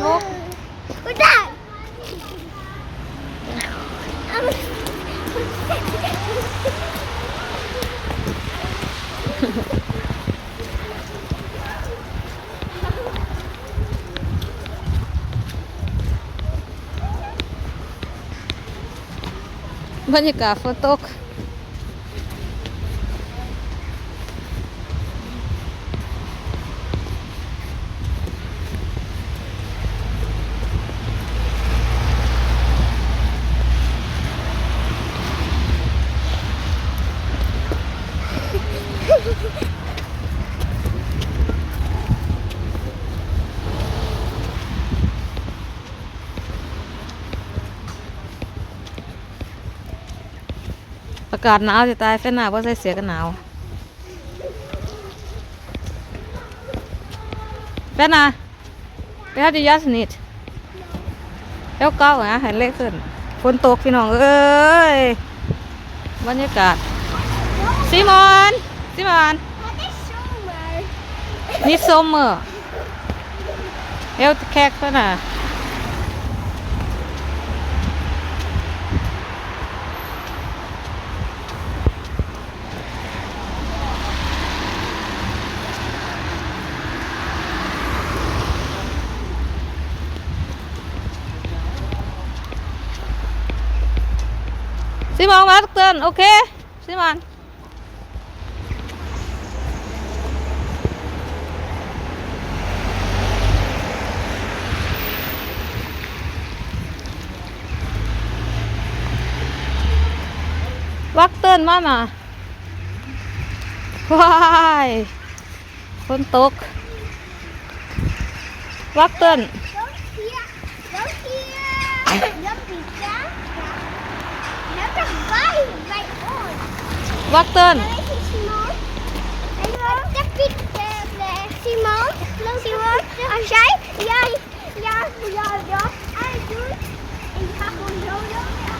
louco. Cuidado! Vou. อามาบรรยากาศฝนตกอากาศหนาวจะตายแฟนหนาวว่าใส่เสียกันหนาวแฟนนาไปหาดิยาสนิทแล้วเก้าอะเห็นเลขขึ้นฝนตกพี่น้องเอ้ยบรรยากาศซิมอนซิมอน Det är sommar. นี่สมเมอร์เอลแคกเพื่อนน่ะ Simon Martin, ok. Simon. Bắc tên mà mà Wow Con tốt Bắc tên Don't hear. Wachten. Simon. Dat Simon, Simon, als jij, jij, ja, ja, ja, en je gaat gewoon zo lopen.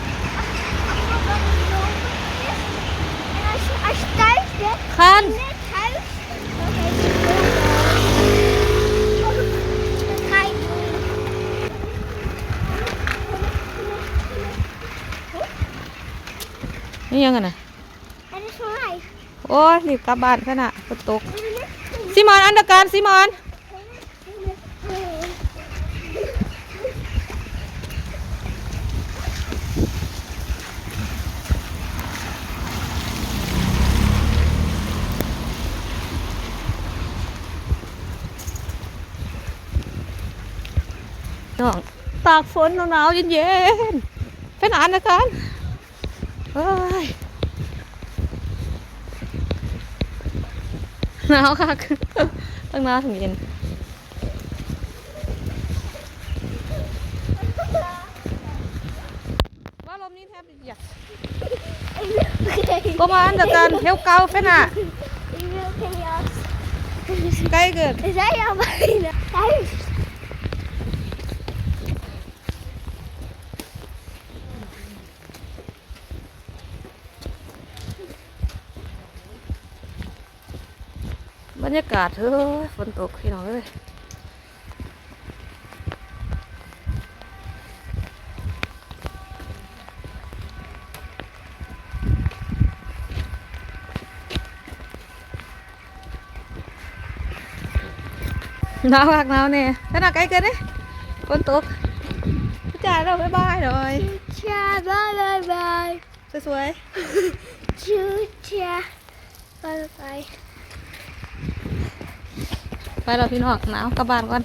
Als je, thuis bent, gaan. net huis, dan heet je Dat ga je doen. Ini? โอ้ยรีบกลับบ้านขนาดฝนตกซิมอนอันดการซิมอนน้องตากฝนหนาวเย็นๆเป็นอันดการเฮ้ย หนาวค่ะตั้งหนาวถึงเย็นว่าลมนี้แทบจะอยากประมาณจากการเที่ยวเกาเฟน่ะใกล้เบรรยากาศเฮ้ยฝนตกพี่น้องเอ้ยหนาวหักหนาวเนี่ยขนาดใกล้เกินเนี่ยฝนตกจ่ายเราบ๊ายบายหน่อย Tja, bye bye bye. สวย Tja, tja. Bye bye. ๆไปเรา พี่น้องหนาวกลับบ้านก่อน